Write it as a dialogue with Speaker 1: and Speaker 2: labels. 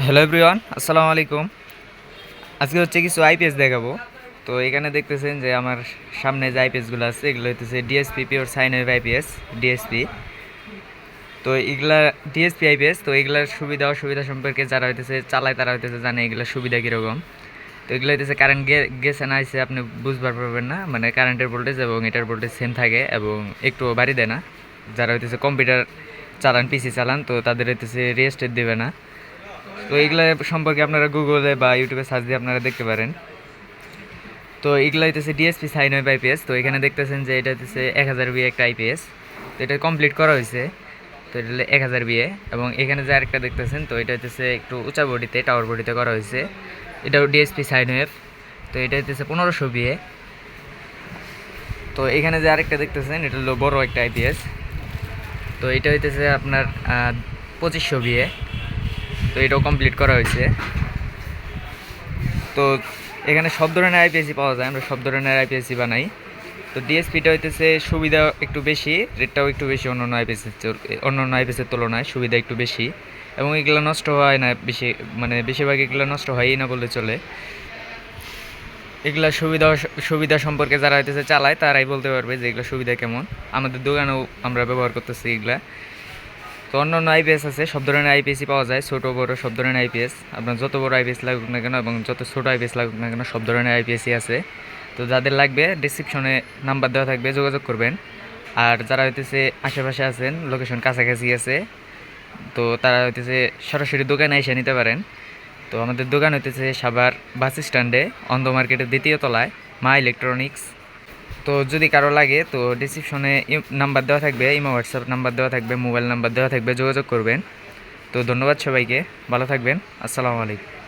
Speaker 1: Hello everyone, আসসালামু আলাইকুম। আজকে হচ্ছে কিছু আইপিএস দেখাবো। তো এখানে দেখতেছেন যে আমার সামনে যে আইপিএসগুলো আছে, এগুলো হচ্ছে DSP pure sine wave IPS DSP তো এগুলা ডিএসপি আইপিএস তো এগুলার সুবিধা, অসুবিধা সম্পর্কে যারা হইতেছে চালায়, তারা হইতেছে জানে এগুলোর সুবিধা কীরকম। তো এগুলো হইতেছে কারেন্ট গেছে না আইসে আপনি বুঝবার পারবেন না মানে কারেন্টের ভোল্টেজ এবং এটার ভোল্টেজ সেম থাকে এবং একটু বাড়ি দেয় না। যারা হইতেছে কম্পিউটার চালান পিসি চালান, তো তাদের হইতেছে রেস্টেড দেবে না। তো এইগুলা সম্পর্কে আপনারা গুগলে বা ইউটিউবে সার্চ দিয়ে আপনারা দেখতে পারেন। তো এগুলো হইতেছে ডিএসপি সাইন ওয়েব আইপিএস তো এখানে দেখতেছেন যে এটা হচ্ছে এক হাজার বিয়ে একটা আইপিএস তো এটা কমপ্লিট করা হয়েছে তো এটা হলো এক হাজার বিয়ে। এবং এখানে যে আরেকটা দেখতেছেন, তো এটা হচ্ছে একটু উঁচা বডিতে টাওয়ার বডিতে করা হয়েছে এটাও ডিএসপি সাইন ওয়েভ তো এটা হইতেছে পনেরোশো বিয়ে। তো এখানে যে আরেকটা দেখতেছেন, এটা হলো বড় একটা আইপিএস তো এটা হইতেছে আপনার পঁচিশশো বিয়ে। তো এটাও কমপ্লিট করা হয়েছে। তো এখানে সব ধরনের আইপিএসি পাওয়া যায়, আমরা সব ধরনের আইপিএসি বানাই। তো ডিএসপিটা হইতেছে সুবিধা একটু বেশি রেটটাও একটু বেশি অন্য অন্য আইপিএসের অন্য অন্য আইপিএসের তুলনায় সুবিধা একটু বেশি। এবং এগুলো নষ্ট হয় না বেশি মানে বেশিরভাগ এগুলো নষ্ট হয়ই না বললে চলে। এগুলা সুবিধা সুবিধা সম্পর্কে যারা হইতেছে চালায়, তারাই বলতে পারবে যে এগুলো সুবিধা কেমন। আমাদের দোকানেও আমরা ব্যবহার করতেছি এগুলা। তো অন্য অন্য আইপিএস আছে, সব ধরনের আইপিএসই পাওয়া যায়, ছোটো, বড়ো, সব ধরনের আইপিএস আপনার যত বড় আইপিএস লাগুক না কেন এবং যত ছোটো আইপিএস লাগুক না কেন, সব ধরনের আইপিএসই আছে। তো যাদের লাগবে ডিসক্রিপশনে নাম্বার দেওয়া থাকবে, যোগাযোগ করবেন। আর যারা হইতেছে আশেপাশে আছেন লোকেশন কাছাকাছি আছে, তো তারা হইতেছে সরাসরি দোকানে এসে নিতে পারেন। তো আমাদের দোকান হইতেছে সাভার বাস স্ট্যান্ডে, অন্ধ মার্কেটের দ্বিতীয় তলায়, মা ইলেকট্রনিক্স। তো যদি কারও লাগে, তো ডিসক্রিপশনে নাম্বার দেওয়া থাকবে, ইমো হোয়াটসঅ্যাপ নাম্বার দেওয়া থাকবে মোবাইল নাম্বার দেওয়া থাকবে, যোগাযোগ করবেন। তো ধন্যবাদ সবাইকে, ভালো থাকবেন, আসসালামু আলাইকুম।